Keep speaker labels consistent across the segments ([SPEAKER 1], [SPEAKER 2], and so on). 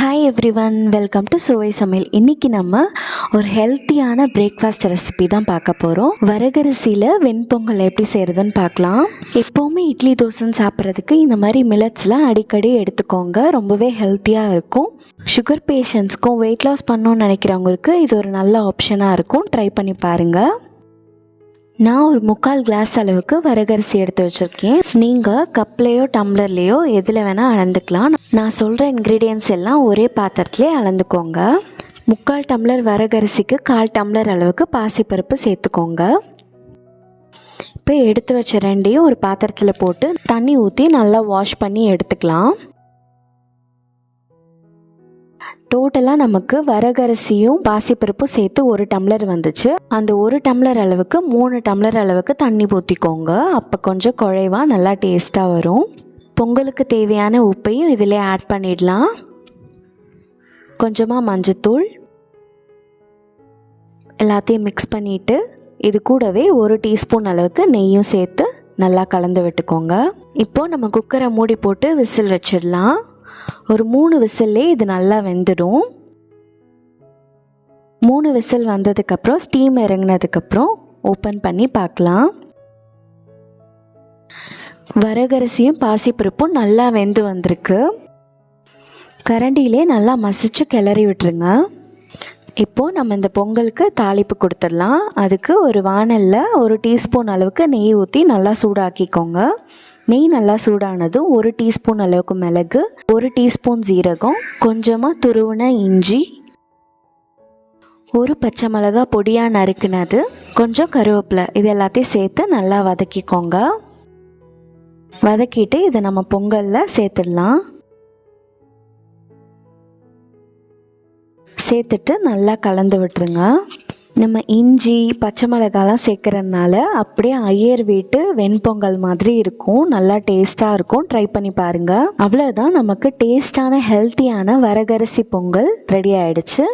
[SPEAKER 1] Hi everyone welcome to Suvai Samayal இன்றைக்கி நம்ம ஒரு ஹெல்த்தியான பிரேக்ஃபாஸ்ட் ரெசிபி தான் பார்க்க போகிறோம் வரகரிசியில் வெண்பொங்கல் எப்படி செய்கிறதுன்னு பார்க்கலாம். எப்போவுமே இட்லி தோசைன்னு சாப்பிட்றதுக்கு இந்த மாதிரி மில்லட்ஸ்லாம் அடிக்கடி எடுத்துக்கோங்க. ரொம்பவே ஹெல்த்தியாக இருக்கும். சுகர் பேஷண்ட்ஸ்க்கும் வெயிட் லாஸ் பண்ணணும்னு நினைக்கிறவங்களுக்கு இது ஒரு நல்ல ஆப்ஷனாக இருக்கும். ட்ரை பண்ணி பாருங்கள் நான் ஒரு முக்கால் கிளாஸ் அளவுக்கு வரகரிசி எடுத்து வச்சுருக்கேன். நீங்கள் கப்லேயோ டம்ளர்லேயோ எதில் வேணால் அளந்துக்கலாம். நான் சொல்கிற இன்க்ரீடியன்ஸ் எல்லாம் ஒரே பாத்திரத்துலேயே அளந்துக்கோங்க. முக்கால் டம்ளர் வரகரிசிக்கு கால் டம்ளர் அளவுக்கு பாசிப்பருப்பு சேர்த்துக்கோங்க. இப்போ எடுத்து வச்ச ரெண்டையும் ஒரு பாத்திரத்தில் போட்டு தண்ணி ஊற்றி நல்லா வாஷ் பண்ணி எடுத்துக்கலாம். டோட்டலாக நமக்கு வரகரிசியும் பாசிப்பருப்பும் சேர்த்து ஒரு டம்ளர் வந்துச்சு. அந்த ஒரு டம்ளர் அளவுக்கு மூணு டம்ளர் அளவுக்கு தண்ணி ஊற்றிக்கோங்க அப்போ கொஞ்சம் குழைவாக நல்லா டேஸ்ட்டாக வரும். பொங்கலுக்கு தேவையான உப்பையும் இதில் ஆட் பண்ணிடலாம். கொஞ்சமாக மஞ்சத்தூள். எல்லாத்தையும் மிக்ஸ் பண்ணிவிட்டு இது கூடவே ஒரு டீஸ்பூன் அளவுக்கு நெய்யும் சேர்த்து நல்லா கலந்து விட்டுக்கோங்க. இப்போது நம்ம குக்கரை மூடி போட்டு விசில் வச்சிடலாம். ஒரு மூணு விசில்லே இது நல்லா வெந்துடும். மூணு விசில் வந்ததுக்கப்புறம் ஸ்டீம் இறங்கினதுக்கப்புறம் ஓப்பன் பண்ணி பார்க்கலாம். வரகரிசியும் பாசிப்பருப்பும் நல்லா வெந்து வந்திருக்கு. கரண்டியிலே நல்லா மசிச்சு கிளறி விட்டுருங்க. இப்போது நம்ம இந்த பொங்கலுக்கு தாளிப்பு கொடுத்துடலாம். அதுக்கு ஒரு வானலில் ஒரு டீஸ்பூன் அளவுக்கு நெய் ஊற்றி நல்லா சூடாக்கிக்கோங்க. நெய் நல்லா சூடானதும் ஒரு டீஸ்பூன் அளவுக்கு மிளகு ஒரு டீஸ்பூன் ஜீரகம் கொஞ்சமாக துருவின இஞ்சி ஒரு பச்சை மிளகா பொடியாக நறுக்குனது கொஞ்சம் கருவேப்பிலை இது எல்லாத்தையும் சேர்த்து நல்லா வதக்கிக்கோங்க. வதக்கிட்டு இதை நம்ம பொங்கலில் சேர்த்துடலாம். சேர்த்துட்டு நல்லா கலந்து விட்டுருங்க. நம்ம இஞ்சி பச்சை மிளகாலாம் சேர்க்குறதுனால அப்படியே ஐயர் வீட்டு வெண்பொங்கல் மாதிரி இருக்கும். நல்லா டேஸ்ட்டாக இருக்கும். ட்ரை பண்ணி பாருங்கள் அவ்வளோதான் நமக்கு டேஸ்டான ஹெல்த்தியான வரகரிசி பொங்கல் ரெடி ஆகிடுச்சு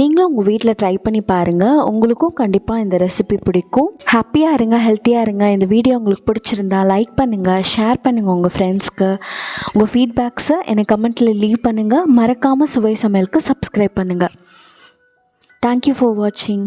[SPEAKER 1] நீங்களும் உங்கள் வீட்டில் ட்ரை பண்ணி பாருங்கள் உங்களுக்கும் கண்டிப்பாக இந்த ரெசிபி பிடிக்கும். ஹாப்பியாக இருங்க ஹெல்த்தியாக இருங்க. இந்த வீடியோ உங்களுக்கு பிடிச்சிருந்தா லைக் பண்ணுங்கள் ஷேர் பண்ணுங்கள் உங்கள் ஃப்ரெண்ட்ஸ்க்கு உங்கள் ஃபீட்பேக்ஸை எனக்கு கமெண்ட்டில் லீவ் பண்ணுங்கள் மறக்காமல் சுவை சமையலுக்கு சப்ஸ்கிரைப் பண்ணுங்கள் தேங்க்யூ ஃபார் வாட்சிங்